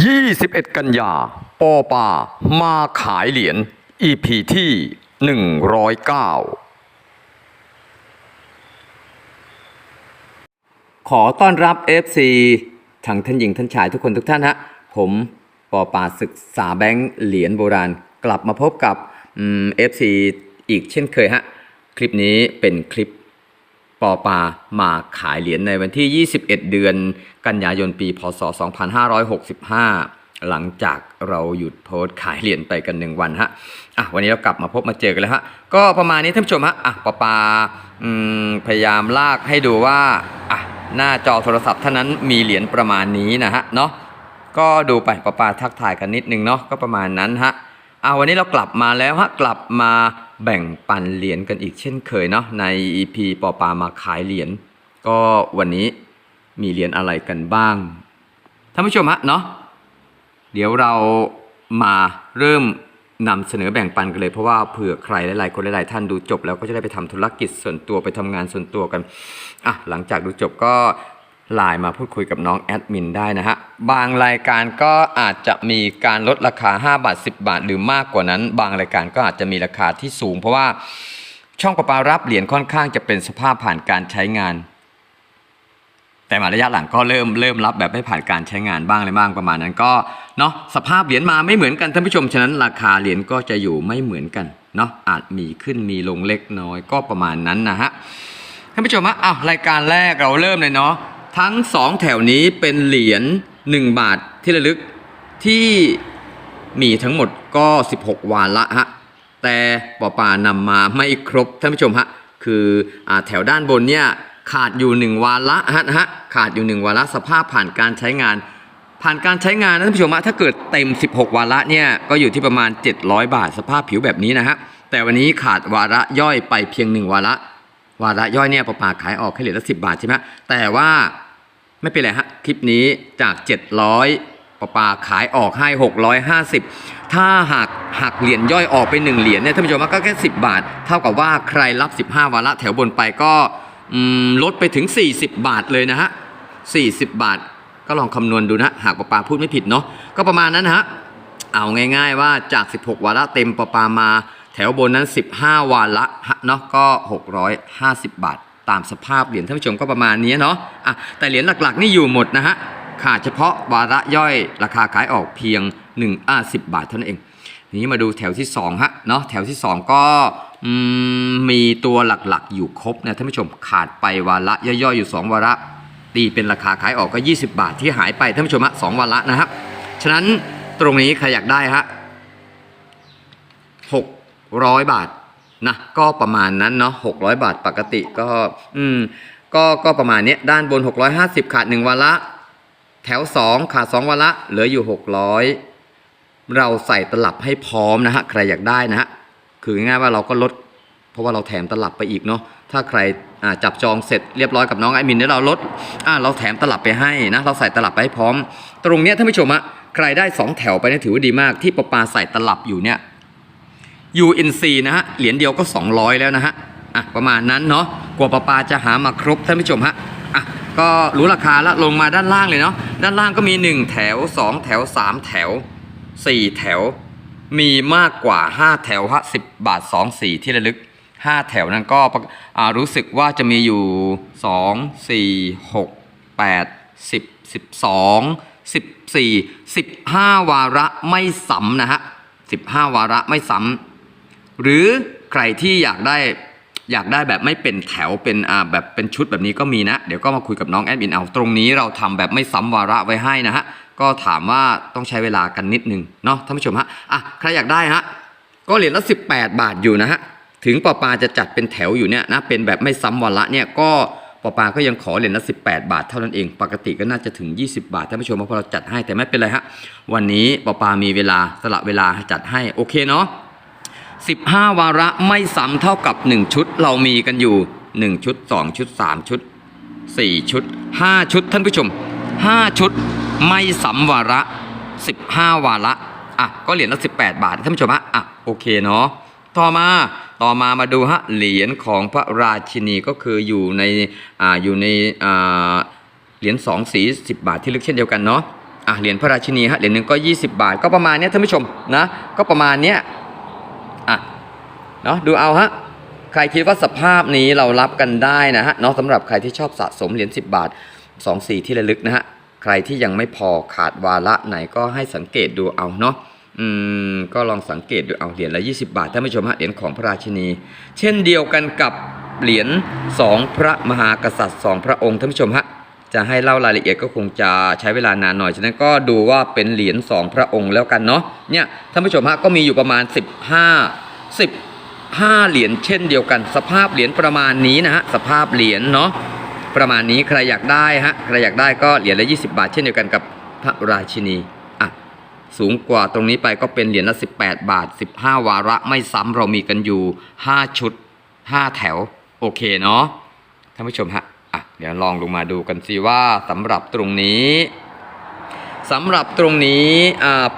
21 กันยาปอปามาขายเหรียญ EP ที่ 109 ขอต้อนรับ FC ทั้งท่านหญิงท่านชายทุกคนทุกท่านฮะ ผมปอปาศึกษาแบงค์เหรียญโบราณ กลับมาพบกับอืม FC อีกเช่นเคยฮะ คลิปนี้เป็นคลิป ปอปามาขายเหรียญในวันที่ 21 เดือนกันยายนปี พศ 2565 หลังจากเราหยุดโพสต์ขายเหรียญไปกันหนึ่งวันฮะอะวันนี้เรากลับมาพบมาเจอกันแล้วฮะก็ประมาณนี้ท่านผู้ชมฮะอะปอปาอพยายามลากให้ดูว่าอะหน้าจอโทรศัพท์เท่านั้นมีเหรียญประมาณนี้นะฮะเนาะก็ดูไปปะปาทักทายกันนิดนึงเนาะก็ประมาณนั้นฮะอ่าวันนี้เรากลับมาแล้วฮะกลับมา แบ่งปันเหรียญกันอีกเช่นเคยเนาะใน EP ปอปามาขายเหรียญก็วันนี้มีเหรียญอะไรกันบ้างท่านผู้ชมฮะเนาะเดี๋ยวเรามาเริ่มนำเสนอแบ่งปันกันเลย เพราะว่าเผื่อใครหลายๆคนหลายๆท่านดูจบ แล้วก็จะได้ไปทำธุรกิจส่วนตัวไปทำงานส่วนตัวกันอะหลังจากดูจบก็ ไลน์มาพูดคุยกับน้องแอดมินได้นะฮะ บางรายการก็อาจจะมีการลดราคา 5 บาท 10 บาท หรือมากกว่านั้น บางรายการก็อาจจะมีราคาที่สูง เพราะว่าช่องประปารับเหรียญค่อนข้างจะเป็นสภาพผ่านการใช้งาน แต่มาระยะหลังก็เริ่มเริ่มรับแบบไม่ผ่านการใช้งานบ้างอะไรบ้างประมาณนั้นก็เนาะสภาพเหรียญมาไม่เหมือนกันท่านผู้ชมฉะนั้นราคาเหรียญก็จะอยู่ไม่เหมือนกันเนาะอาจมีขึ้นมีลงเล็กน้อยก็ประมาณนั้นนะฮะท่านผู้ชมฮะอ้าวรายการแรกเราเริ่มเลยเนาะ ทั้งสองแถวนี้เป็นเหรียญ1 บาทที่ระลึกที่มีทั้งหมดก็ 16 วาระฮะ แต่ปอปานำมาไม่ครบท่านผู้ชมฮะ คืออแถวด้านบนเนี่ยขาดอยู่ 1 วาระฮะนะฮะ ขาดอยู่ 1 วาระสภาพผ่านการใช้งาน ผ่านการใช้งานนะท่านผู้ชมฮะ ถ้าเกิดเต็ม 16 วาระเนี่ยก็อยู่ที่ประมาณ 700 บาทสภาพผิวแบบนี้นะฮะ แต่วันนี้ขาดวาระย่อยไปเพียง 1 วาระวาระย่อยเนี่ยประปาขายออกแค่เหรียญละสิบาทใช่ไหมแต่ว่า ไม่เป็นไรฮะคลิปนี้จาก 700ประปาขายออกให้ 650 ถ้าหากหักเหรียญย่อยออกไป1เหรียญเนี่ยท่านผู้ชมก็แค่ 10 บาท เท่ากับว่าใครรับ 15 วาระแถวบนไปก็ลดไปถึง 40 บาทเลยนะฮะ 40 บาท ก็ลองคำนวณดูนะ หากประปาพูดไม่ผิดเนาะก็ประมาณนั้นนะฮะ เอาง่ายๆว่าจาก 16 วาระเต็มประปามา แถวบนนั้น 15 วาระฮะเนาะก็ 650 บาท ตามสภาพเหรียญท่านผู้ชมก็ประมาณนี้เนาะอะแต่เหรียญหลักๆนี่อยู่หมดนะฮะขาดเฉพาะวาระย่อยราคาขายออกเพียง1อ่า10บาทเท่านั้นเองทีนี้มาดูแถวที่2ฮะเนาะแถวที่ 2 ก็มีตัวหลักๆ อยู่ครบนะท่านผู้ชมขาดไปวาระย่อยๆอยู่ 2 วาระตีเป็นราคาขายออกก็ 20 บาทที่หายไปท่านผู้ชมฮะสองวาระนะครับฉะนั้นตรงนี้ใครอยากได้ฮะ600 บาท นะก็ประมาณนั้นเนาะ600 บาทปกติก็อืมก็ก็ประมาณเนี้ยด้านบน 650 ขาด 1วาระแถว 2 ขาด 2วาระเหลืออยู่ 600 เราใส่ตลับให้พร้อมนะฮะ ใครอยากได้นะฮะ คือง่ายว่าเราก็ลด เพราะว่าเราแถมตลับไปอีกเนาะถ้าใครอ่าจับจองเสร็จเรียบร้อยกับน้องไอมินเนี่ยเราลดอ่าเราแถมตลับไปให้นะ เราใส่ตลับไปให้พร้อม ตรงเนี้ยท่านผู้ชมอะใครได้ 2 แถวไปเนี่ยถือว่าดีมากที่ประปาใส่ตลับอยู่เนี่ย UNC นะฮะ เหรียญเดียวก็ 200 แล้วนะฮะ อะ ประมาณนั้นเนาะ กว่าประปาจะหามาครบท่านผู้ชมฮะ อะ ก็รู้ราคาแล้วลงมาด้านล่างเลยเนาะ ด้านล่างก็มี 1 แถว 2 แถว 3 แถว 4 แถว มีมากกว่า 5 แถวฮะ10 บาท 2 สีที่ระลึก 5 แถวนั้นก็รู้สึกว่าจะมีอยู่ 2 4 6 8 10 12 14 15 วาระไม่ซ้ำนะฮะ 15 วาระไม่ซ้ำ หรือใครที่อยากได้อยากได้แบบไม่เป็นแถวเป็นอ่าแบบเป็นชุดแบบนี้ก็มีนะ เดี๋ยวก็มาคุยกับน้องแอดมินเอา ตรงนี้เราทำแบบไม่ซ้ำวาระไว้ให้นะฮะ ก็ถามว่าต้องใช้เวลากันนิดนึงเนาะท่านผู้ชมฮะอะใครอยากได้ฮะก็เหรียญละ18 บาทอยู่นะฮะถึงปอปาจะจัดเป็นแถวอยู่เนี่ยนะเป็นแบบไม่ซ้ำวาระเนี่ยก็ปอปาก็ยังขอเหรียญละ18 บาทเท่านั้นเองปกติก็น่าจะถึง 20 บาทท่านผู้ชมเพราะเราจัดให้แต่ไม่เป็นไรฮะวันนี้ปอปามีเวลาสละเวลาจัดให้โอเคเนาะ 15 วาระไม่ซ้ำเท่ากับ 1 ชุดเรามีกันอยู่ 1 ชุด 2 ชุด 3 ชุด 4 ชุด 5 ชุดท่านผู้ชม 5 ชุดไม่ซ้ำวาระ 15 วาระอะก็เหรียญละ 18 บาทท่านผู้ชมฮะอะโอเคเนาะต่อมาต่อมามาดูฮะเหรียญของพระราชินีก็คืออยู่ในอ่าอยู่ในอ่าเหรียญ2สี10 บาทที่ลึกเช่นเดียวกันเนาะอะเหรียญพระราชินีฮะเหรียญหนึ่งก็ 20 บาท ก็ประมาณเนี้ยท่านผู้ชมนะก็ประมาณเนี้ย เนาะดูเอาฮะใครคิดว่าสภาพนี้เรารับกันได้นะฮะเนาะสำหรับใครที่ชอบสะสมเหรียญ10 บาท2สีที่ระลึกนะฮะใครที่ยังไม่พอขาดวาระไหนก็ให้สังเกตดูเอาเนาะอืมก็ลองสังเกตดูเอาเหรียญละ 20 บาทท่านผู้ชมฮะเหรียญของพระราชินี เช่นเดียวกันกับเหรียญสองพระมหากษัตริย์สองพระองค์ท่านผู้ชมฮะจะให้เล่ารายละเอียดก็คงจะใช้เวลานานหน่อยฉะนั้นก็ดูว่าเป็นเหรียญสองพระองค์แล้วกันเนาะเนี่ยท่านผู้ชมฮะก็มีอยู่ประมาณ 15 5เหรียญเช่นเดียวกัน สภาพเหรียญประมาณนี้นะฮะสภาพเหรียญเนาะประมาณนี้ใครอยากได้ฮะใครอยากได้ก็เหรียญละ 20 บาท เช่นเดียวกันกับพระราชินีอะสูงกว่าตรงนี้ไปก็เป็นเหรียญละ 18 บาท 15 วาระไม่ซ้ำเรามีกันอยู่ 5 ชุด 5 แถว โอเคเนาะท่านผู้ชมฮะอะเดี๋ยวลองลงมาดูกันสิว่าสำหรับตรงนี้ สำหรับตรงนี้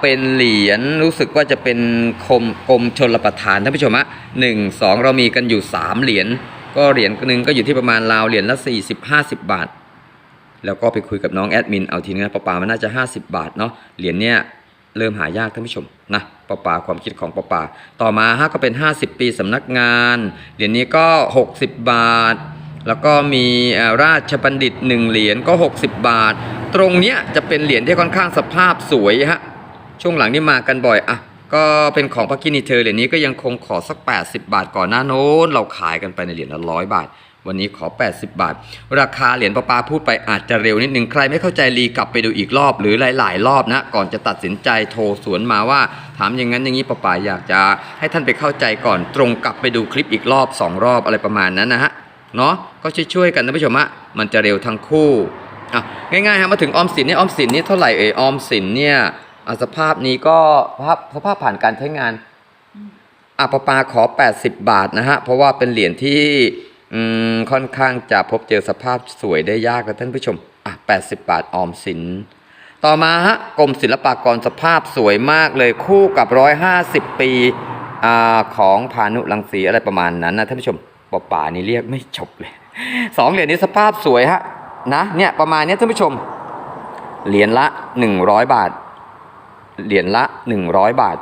เป็นเหรียญรู้สึกว่าจะเป็นคมกรมชนรประทานท่านผู้ชมฮะหนึ่งสองเรามีกันอยู่สามเหรียญก็เหรียญหนึ่งก็อยู่ที่ประมาณราวเหรียญละสี่สิบห้าสิบบาท แล้วก็ไปคุยกับน้องแอดมินเอาทีนี้นะปะปามันน่าจะ 50 บาทเนาะเหรียญเนี้ยเริ่มหายากท่านผู้ชมนะปะปาความคิดของปะปาต่อมาฮะก็เป็น 50 ปีสำนักงาน เหรียญนี้ก็ 60 บาท แล้วก็มีราชบัณฑิต 1 เหรียญก็ 60 บาท ตรงเนี้ยจะเป็นเหรียญที่ค่อนข้างสภาพสวยฮะช่วงหลังนี่มากันบ่อยอะก็เป็นของพระกินีเธอเหรียญนี้ก็ยังคงขอสัก 80 บาทก่อนหน้าโน้นเราขายกันไปในเหรียญละร้อยบาท วันนี้ขอ 80 บาท ราคาเหรียญประปาพูดไปอาจจะเร็วนิดนึงใครไม่เข้าใจรีกลับไปดูอีกรอบหรือหลาย ๆ รอบนะ ก่อนจะตัดสินใจโทรสวนมาว่า ถามอย่างนั้นอย่างนี้ประปาอยากจะให้ท่านไปเข้าใจก่อนตรงกลับไปดูคลิปอีกรอบ 2 รอบอะไรประมาณนั้นนะฮะเนาะก็ช่วยๆกันท่านผู้ชมฮะมันจะเร็วทั้งคู่ อะง่ายๆฮะมาถึงออมสินเนี่ยออมสินนี่เท่าไหร่เอ่ยออมสินเนี่ยอะสภาพนี้ก็สภาพสภาพผ่านการใช้งานอะปะปาขอ 80 บาทนะฮะเพราะว่าเป็นเหรียญที่อืมค่อนข้างจะพบเจอสภาพสวยได้ยากนะท่านผู้ชมอะ80 บาทออมสิน ต่อมาฮะกรมศิลปากรสภาพสวยมากเลยคู่กับ 150 ปีอ่าของพานุรังสีอะไรประมาณนั้นนะท่านผู้ชมปะป่านี่เรียกไม่จบเลยสองเหรียญนี้สภาพสวยฮะ นะเนี่ยประมาณเนี้ยท่านผู้ชม เหรียญละ 100 บาท เหรียญละ 100 บาท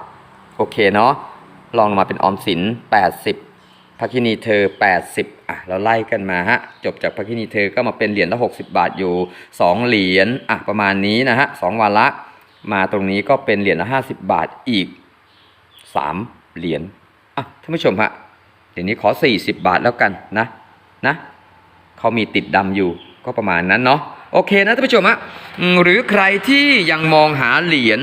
โอเคเนาะลองลงมาเป็นออมสิน 80พักคินีเธอ 80อะเราไล่กันมาฮะจบจากพักคินีเธอก็มาเป็นเหรียญละ 60 บาทอยู่ 2 เหรียญอะประมาณนี้นะฮะสองวันละมาตรงนี้ก็เป็นเหรียญละ 50 บาทอีก 3 เหรียญอะท่านผู้ชมฮะเดี๋ยวนี้ขอ 40 บาทแล้วกันนะนะเขามีติดดำอยู่ ก็ประมาณนั้นเนาะโอเคนะท่านผู้ชมฮะหรือใครที่ยังมองหาเหรียญ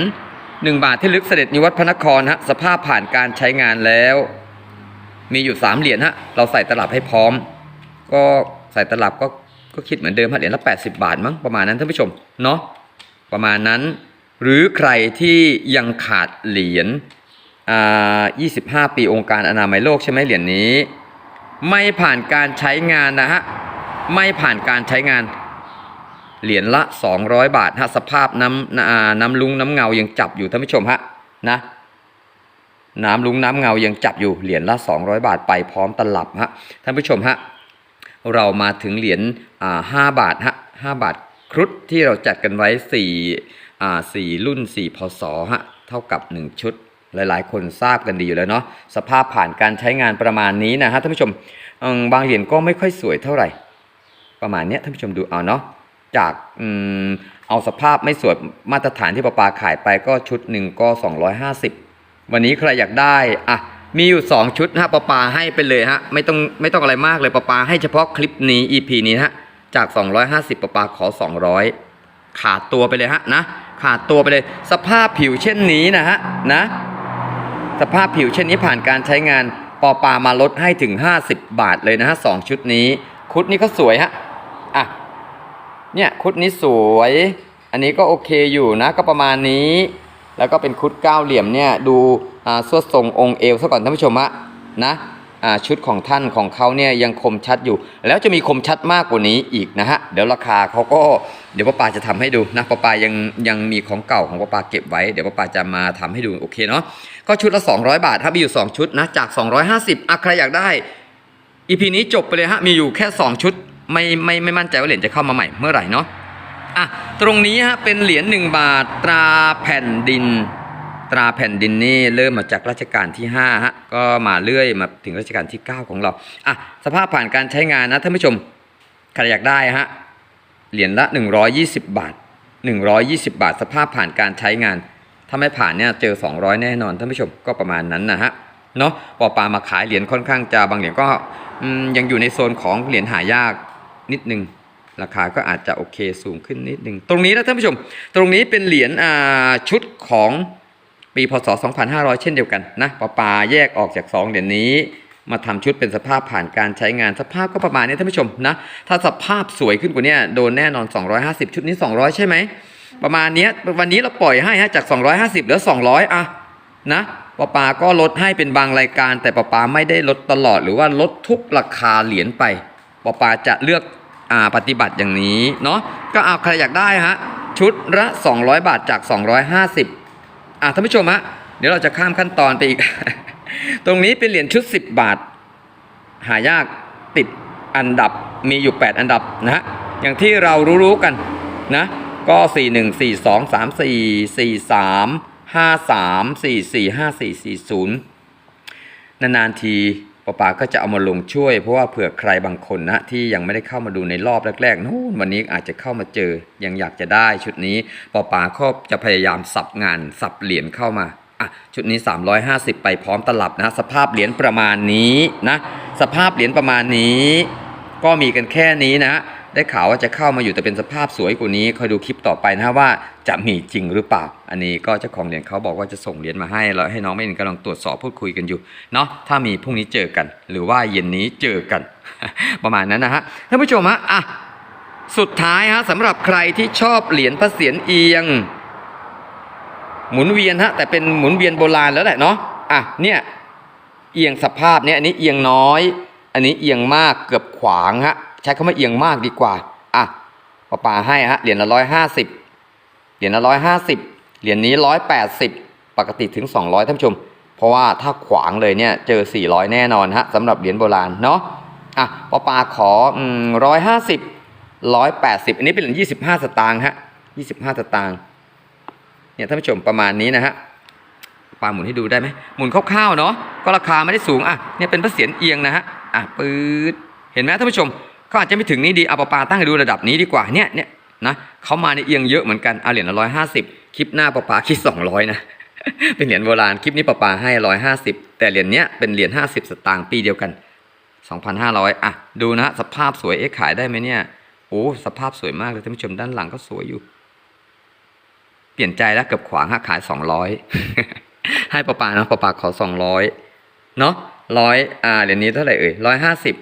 หนึ่งบาทที่ลึกเสด็จนิวัฒพระนครฮะสภาพผ่านการใช้งานแล้ว มีอยู่สามเหรียญฮะเราใส่ตลับให้พร้อม ก็ใส่ตลับก็ก็คิดเหมือนเดิมฮะเหรียญละ80บาทมั้งประมาณนั้นท่านผู้ชมเนาะประมาณนั้น หรือใครที่ยังขาดเหรียญอ่า25ปีองค์การอนามัยโลกใช่ไหมเหรียญนี้ ไม่ผ่านการใช้งานนะฮะ ไม่ผ่านการใช้งาน เหรียญละ 200 บาทฮะสภาพน้ำน้ำลุงน้ำเงายังจับอยู่ท่านผู้ชมฮะนะน้ำลุงน้ำเงายังจับอยู่เหรียญละ 200 บาทไปพร้อมตลับฮะท่านผู้ชมฮะเรามาถึงเหรียญห้าบาทฮะห้าบาทครุฑที่เราจัดกันไว้สี่อ่าสี่รุ่นสี่พศฮะเท่ากับ1ชุดหลายๆ คนทราบกันดีอยู่แล้วเนาะสภาพผ่านการใช้งานประมาณนี้นะฮะท่านผู้ชมบางเหรียญก็ไม่ค่อยสวยเท่าไหร่ ประมาณเนี้ยท่านผู้ชมดูเอาเนาะจากอเอาสภาพไม่สวยมาตรฐานที่ปะปาขายไปก็ชุดหนึ่งก็ 250 วันนี้ใครอยากได้อะมีอยู่ 2 ชุดนะฮะปะปาให้ไปเลยฮะไม่ต้องไม่ต้องอะไรมากเลยปะปาให้เฉพาะคลิปนี้ EP นี้นะฮะจาก 250ปะปาขอ 200 ขาดตัวไปเลยฮะนะขาดตัวไปเลย สภาพผิวเช่นนี้นะฮะนะสภาพผิวเช่นนี้ผ่านการใช้งานปอปามาลดให้ถึง 50 บาทเลยนะฮะสองชุดนี้ คุดนี้ก็สวยฮะ อะเนี่ยคุดนี้สวย อันนี้ก็โอเคอยู่นะก็ประมาณนี้ แล้วก็เป็นคุดเก้าเหลี่ยมเนี่ยดูอ่าสวดทรงองค์เอวซะก่อนท่านผู้ชมฮะนะอ่าชุดของท่านของเขาเนี่ยยังคมชัดอยู่ แล้วจะมีคมชัดมากกว่านี้อีกนะฮะเดี๋ยวราคาเขาก็เดี๋ยวป้าปาจะทำให้ดูนะป้าปายังยังมีของเก่าของป้าปาเก็บไว้เดี๋ยวป้าปาจะมาทำให้ดูโอเคเนาะก็ชุดละ 200 บาทครับมีอยู่ 2 ชุดนะจาก 250อะใครอยากได้อีพีนี้จบไปเลยฮะมีอยู่แค่ 2 ชุด ไม่ไม่ไม่มั่นใจว่าเหรียญจะเข้ามาใหม่เมื่อไหร่เนาะอะตรงนี้ฮะเป็นเหรียญหนึ่งบาทตราแผ่นดิน ตราแผ่นดินนี่เริ่มมาจากรัชกาลที่5ฮะก็มาเรื่อยมาถึงรัชกาลที่ 9 ของเราอะสภาพผ่านการใช้งานนะท่านผู้ชมใครอยากได้ฮะเหรียญละ 120 บาท 120 บาท สภาพผ่านการใช้งาน ถ้าไม่ผ่านเนี่ยเจอ 200 แน่นอนท่านผู้ชมก็ประมาณนั้นนะฮะเนาะปอปามาขายเหรียญค่อนข้างจะบางเหรียญก็ยังอยู่ในโซนของเหรียญหายาก นิดนึงราคาก็อาจจะโอเคสูงขึ้นนิดนึง ตรงนี้นะท่านผู้ชม ตรงนี้เป็นเหรียญชุดของปีพศ 2500 เช่นเดียวกันนะปอปาแยกออกจาก 2 เหรียญนี้ มาทำชุดเป็นสภาพผ่านการใช้งานสภาพก็ประมาณนี้ท่านผู้ชมนะถ้าสภาพสวยขึ้นกว่านี้โดนแน่นอน 250 ชุดนี้ 200 ใช่ไหมประมาณนี้วันนี้เราปล่อยให้ฮะจาก 250เหลือ 200อะนะปอปาก็ลดให้เป็นบางรายการ แต่ปอปาไม่ได้ลดตลอดหรือว่าลดทุกราคาเหรียญไปปอปาจะเลือก ปฏิบัติอย่างนี้เนาะก็เอาใครอยากได้ฮะชุดละ 200 บาทจาก 250อะท่านผู้ชมฮะเดี๋ยวเราจะข้ามขั้นตอนไปอีก ตรงนี้เป็นเหรียญชุด 10 บาท หายากติดอันดับมีอยู่ 8 อันดับนะฮะอย่างที่เรารู้ๆกันนะก็ 4 1 4 2 3 4 4 3 5 3 4 4 5 4 4 0 นานๆที อป๋าก็จะเอามาลงช่วย เพราะว่าเผื่อใครบางคนนะที่ยังไม่ได้เข้ามาดูในรอบแรกๆนู้นวันนี้อาจจะเข้ามาเจอยังอยากจะได้ชุดนี้ปอป๋าก็จะพยายามสับงานสับเหรียญเข้ามาอะชุดนี้ 350 ไปพร้อมตลับนะสภาพเหรียญประมาณนี้นะสภาพเหรียญประมาณนี้ ก็มีกันแค่นี้นะ ได้ข่าวว่าจะเข้ามาอยู่แต่เป็นสภาพสวยกว่านี้คอยดูคลิปต่อไปนะว่าจะมีจริงหรือเปล่า อันนี้ก็เจ้าของเหรียญเขาบอกว่าจะส่งเหรียญมาให้แล้วให้น้องไม่เห็นกำลังตรวจสอบพูดคุยกันอยู่เนาะถ้ามีพรุ่งนี้เจอกัน หรือว่าเย็นนี้เจอกัน ประมาณนั้นนะฮะท่านผู้ชมฮะอะสุดท้ายฮะสำหรับใครที่ชอบเหรียญพระเศียรเอียง หมุนเวียนฮะแต่เป็นหมุนเวียนโบราณแล้วแหละเนาะอะเนี่ยเอียงสภาพเนี่ยอันนี้เอียงน้อย อันนี้เอียงมากเกือบขวางฮะ ใช้คำว่าเอียงมากดีกว่า อะป้าปาให้ฮะเหรียญละร้อยห้าสิบเหรียญละร้อยห้าสิบเหรียญนี้ร้อยแปดสิบปกติถึงสองร้อยท่านผู้ชม เพราะว่าถ้าขวางเลยเนี่ยเจอสี่ร้อยแน่นอนฮะสำหรับเหรียญโบราณเนาะอะป้าปาขอร้อยห้าสิบร้อยแปดสิบอันนี้เป็นเหรียญยี่สิบห้าสตางค์ฮะยี่สิบห้าสตางค์เนี่ยท่านผู้ชมประมาณนี้นะฮะปาหมุนให้ดูได้ไหมหมุนคร่าวๆเนาะก็ราคาไม่ได้สูงอะเนี่ยเป็นพระเศียรเอียงนะฮะอะปื๊ดเห็นไหมท่านผู้ชม เขาอาจจะไม่ถึงนี้ดีเอาปาปาตั้งให้ดูระดับนี้ดีกว่าเนี่ยเนี่ยนะเขามาในเอียงเยอะเหมือนกันเอาเหรียญละร้อยห้าสิบคลิปหน้าปาปาคิดสองร้อยนะเป็นเหรียญโบราณคลิปนี้ปาปาให้ร้อยห้าสิบแต่เหรียญเนี้ยเป็นเหรียญห้าสิบสตางค์ปีเดียวกันสองพันห้าร้อยอะดูนะสภาพสวยเอ๊ะขายได้ไหมเนี่ยโอ้สภาพสวยมากเลยท่านผู้ชมด้านหลังก็สวยอยู่ เปลี่ยนใจแล้วเกือบขวางฮะขายสองร้อยให้ปะปาเนาะปะปาขอสองร้อยเนาะร้อยอ่าเหรียญนี้เท่าไหร่เอ่ยร้อยห้าสิบ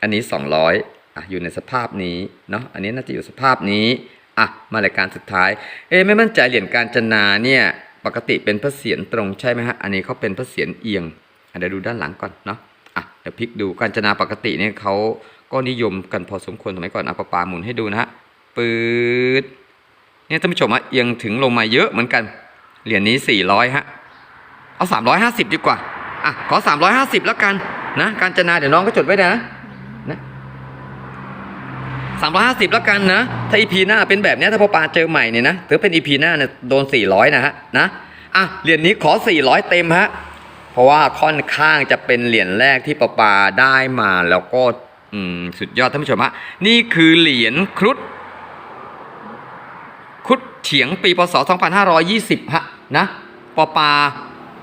อันนี้สองร้อย อะอยู่ในสภาพนี้เนาะอันนี้น่าจะอยู่สภาพนี้อะมารายการสุดท้าย เอ๊ไม่มั่นใจเหรียญการจนาเนี่ยปกติเป็นพระเศียรตรงใช่ไหมฮะอันนี้เขาเป็นพระเศียรเอียงเดี๋ยวดูด้านหลังก่อนเนาะอะเดี๋ยวพลิกดูการจนาปกติเนี่ยเขาก็นิยมกันพอสมควรสมัยก่อนเอะปะปลาหมุนให้ดูนะฮะปืดเนี่ยท่านผู้ชมอะเอียงถึงลงมาเยอะเหมือนกันเหรียญนี้ 400ฮะเอา 350 ดีกว่าอะขอ 350 แล้วกันนะการจนาเดี๋ยวน้องก็จดไว้นะ 350 แล้วกันนะ ถ้า EP หน้าเป็นแบบเนี้ยถ้าพอปาเจอใหม่เนี่ยนะถือเป็น EP หน้าเนี่ยโดน 400 นะฮะนะอะเหรียญนี้ขอ 400 เต็มฮะเพราะว่าค่อนข้างจะเป็นเหรียญแรกที่ปาปาได้มาแล้วก็สุดยอดท่านผู้ชมฮะนี่คือเหรียญครุฑคุดเฉียงปีพศ 2520 ฮะนะปอปา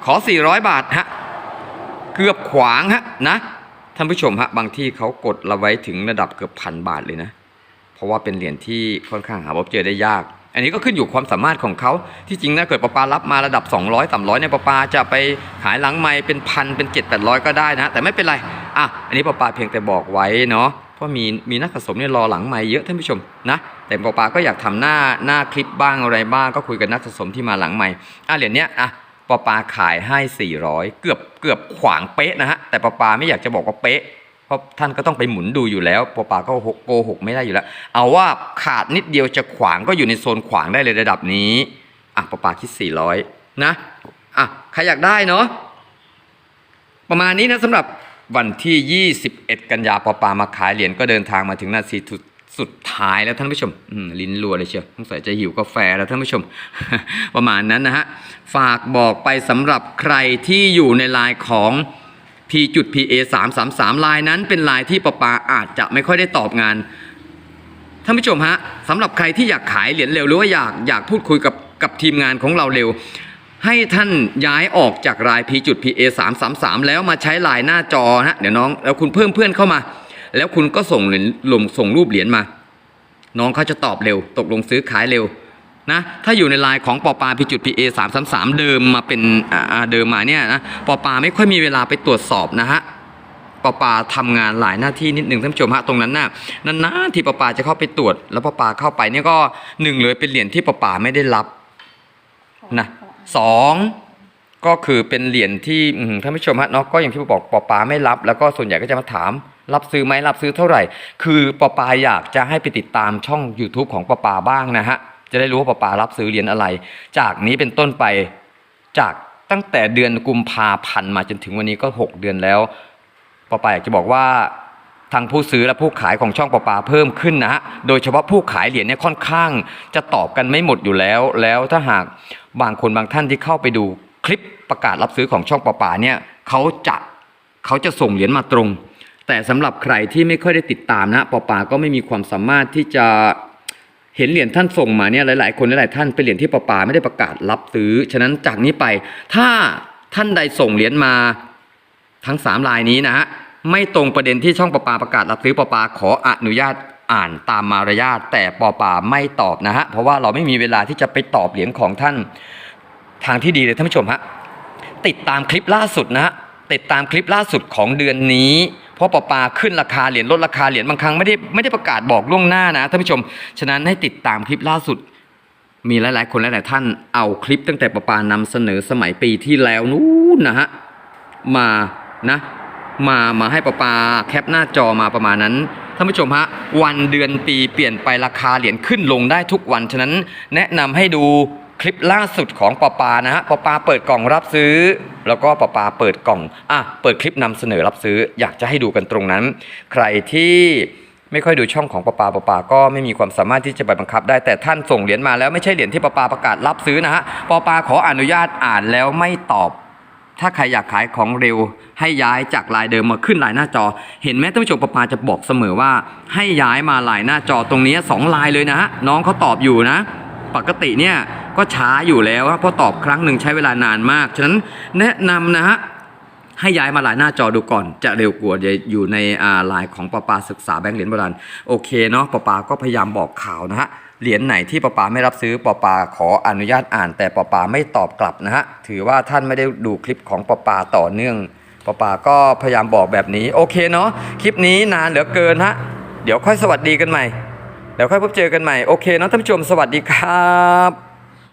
ขอ 400 บาทฮะเกือบขวางฮะนะท่านผู้ชมฮะบางที่เขากดเราไว้ถึงระดับเกือบพันบาทเลยนะ ราะว่าเป็นเหรียญที่ค่อนข้างหาพบเจอได้ยาก อันนี้ก็ขึ้นอยู่ความสามารถของเขาที่จริงนะเกิดปอปารับมาระดับ 200 300เนี่ยปอปาจะไปขายหลังไม่เป็นพันเป็นเจ็ดแปดร้อยก็ได้นะ แต่ไม่เป็นไรอะอันนี้ปอปาเพียงแต่บอกไว้เนาะเพราะมีมีนักสะสมเนี่ยรอหลังไม่เยอะท่านผู้ชมนะแต่ปอปาก็อยากทำหน้าหน้าคลิปบ้างอะไรบ้างก็คุยกับนักสะสมที่มาหลังไม่อะเหรียญเนี้ยอะปอปาขายให้ 400 เกือบเกือบขวางเป๊ะนะฮะแต่ปอปาไม่อยากจะบอกว่าเป๊ะ ราะท่านก็ต้องไปหมุนดูอยู่แล้วปอปาก็โกหกไม่ได้อยู่แล้ว เอาว่าขาดนิดเดียวจะขวางก็อยู่ในโซนขวางได้เลยระดับนี้อะปอปาคิด 400 นะอะใครอยากได้เนาะประมาณนี้นะสำหรับวันที่ 21 กันยาปอปามาขายเหรียญก็เดินทางมาถึงนาทีสุดสุดท้ายแล้วท่านผู้ชมอืมลิ้นรัวเลยเชียวสงสัยจะหิวกาแฟแล้วท่านผู้ชม ประมาณนั้นนะฮะฝากบอกไปสำหรับใครที่อยู่ในไลน์ของ p จุด pa 3 3 3ลายนั้นเป็นลายที่ประปาอาจจะไม่ค่อยได้ตอบงานท่านผู้ชมฮะสำหรับใครที่อยากขายเหรียญเร็วหรือว่าอยากอยากพูดคุยกับกับทีมงานของเราเร็ว ให้ท่านย้ายออกจากราย p จุด pa 3 3 3แล้วมาใช้ลายหน้าจอฮะเดี๋ยวน้องแล้วคุณเพิ่มเพื่อนเข้ามา แล้วคุณก็ส่งเหรียญลงส่งรูปเหรียญมา น้องเขาจะตอบเร็ว ตกลงซื้อขายเร็ว นะถ้าอยู่ในลน์ของปอปาพีจุดพีเอสามสามสามเดิมมาเป็นเดิมมาเนี่ยนะปอปาไม่ค่อยมีเวลาไปตรวจสอบนะฮะปอปาทำงานหลายหน้าที่นิดหนึ่งท่านผู้ชมฮะตรงนั้นน่ะนานๆที่ปอปาจะเข้าไปตรวจ แล้วปอปาเข้าไปเนี่ยก็หนึ่งเลยเป็นเหรียญที่ปอปาไม่ได้รับนะสองก็คือเป็นเหรียญที่ท่านผู้ชมฮะเนาะก็อย่างที่บอกปอปาไม่รับ แล้วก็ส่วนใหญ่ก็จะมาถามรับซื้อไหมรับซื้อเท่าไหร่ คือปอปาอยากจะให้ไปติดตามช่อง YouTube ของปอปาบ้างนะฮะ จะได้รู้ว่าปอปารับซื้อเหรียญอะไร จากนี้เป็นต้นไปจากตั้งแต่เดือนกุมภาพันธ์มาจนถึงวันนี้ก็ 6 เดือนแล้วปอปาอยากจะบอกว่าทางผู้ซื้อและผู้ขายของช่องปอปาเพิ่มขึ้นนะฮะ โดยเฉพาะผู้ขายเหรียญเนี่ยค่อนข้างจะตอบกันไม่หมดอยู่แล้ว แล้วถ้าหากบางคนบางท่านที่เข้าไปดูคลิปประกาศรับซื้อของช่องปอปาเนี่ยเขาจะเขาจะส่งเหรียญมาตรง แต่สำหรับใครที่ไม่ค่อยได้ติดตามนะปอปาก็ไม่มีความสามารถที่จะ เห็นเหรียญท่านส่งมาเนี่ยหลาย ๆ คนหลาย ๆ ท่านเป็นเหรียญที่ปอปาไม่ได้ประกาศรับซื้อ ฉะนั้นจากนี้ไป ถ้าท่านใดส่งเหรียญมาทั้งสามลายนี้นะฮะไม่ตรงประเด็นที่ช่องปอปาประกาศรับซื้อปอปาขออนุญาตอ่านตามมารยาทแต่ปอปาไม่ตอบนะฮะเพราะว่าเราไม่มีเวลาที่จะไปตอบเหรียญของท่านทางที่ดีเลยท่านผู้ชมฮะติดตามคลิปล่าสุดนะฮะติดตามคลิปล่าสุดของเดือนนี้ ราะปอปาขึ้นราคาเหรียญลดราคาเหรียญบางครั้งไม่ได้ไม่ได้ประกาศบอกล่วงหน้านะท่านผู้ชม ฉะนั้นให้ติดตามคลิปล่าสุด มีหลาย ๆ คนหลาย ๆ ท่านเอาคลิปตั้งแต่ปปานำเสนอสมัยปีที่แล้วนู้นนะฮะมานะมามาให้ปอปาแคปหน้าจอมาประมาณนั้นท่านผู้ชมฮะวันเดือนปีเปลี่ยนไปราคาเหรียญขึ้นลงได้ทุกวันฉะนั้นแนะนำให้ดู คลิปล่าสุดของปอปานะฮะปอปาเปิดกล่องรับซื้อ แล้วก็ปอปาเปิดกล่องอะเปิดคลิปนำเสนอรับซื้อ อยากจะให้ดูกันตรงนั้น ใครที่ไม่ค่อยดูช่องของปอปาปอปาก็ไม่มีความสามารถที่จะไปบังคับได้แต่ท่านส่งเหรียญมาแล้วไม่ใช่เหรียญที่ปอปาประกาศรับซื้อนะฮะปอปาขออนุญาตอ่านแล้วไม่ตอบ ถ้าใครอยากขายของเร็ว ให้ย้ายจากลายเดิมมาขึ้นลายหน้าจอ เห็นไหมท่านผู้ชมปะปาจะบอกเสมอว่า ให้ย้ายมาลายหน้าจอตรงนี้สองลายเลยนะฮะน้องเขาตอบอยู่นะ ปกติเนี่ยก็ช้าอยู่แล้วเพราะตอบครั้งหนึ่งใช้เวลานานมาก ฉะนั้นแนะนำนะฮะให้ย้ายมาลายหน้าจอดูก่อน จะเร็วกว่าอยู่ในอ่าลายของปปาศึกษาแบงค์เหรียญโบราณโอเคเนาะปปาก็พยายามบอกข่าวนะฮะเหรียญไหนที่ปปาไม่รับซื้อปปาขออนุญาตอ่าน แต่ปปาไม่ตอบกลับนะฮะถือว่าท่านไม่ได้ดูคลิปของปปาต่อเนื่องปปาก็พยายามบอกแบบนี้โอเคเนาะคลิปนี้นานเหลือเกินฮะเดี๋ยวค่อยสวัสดีกันใหม่ เดี๋ยวค่อยพบเจอกันใหม่ โอเคเนาะท่านผู้ชมสวัสดีครับ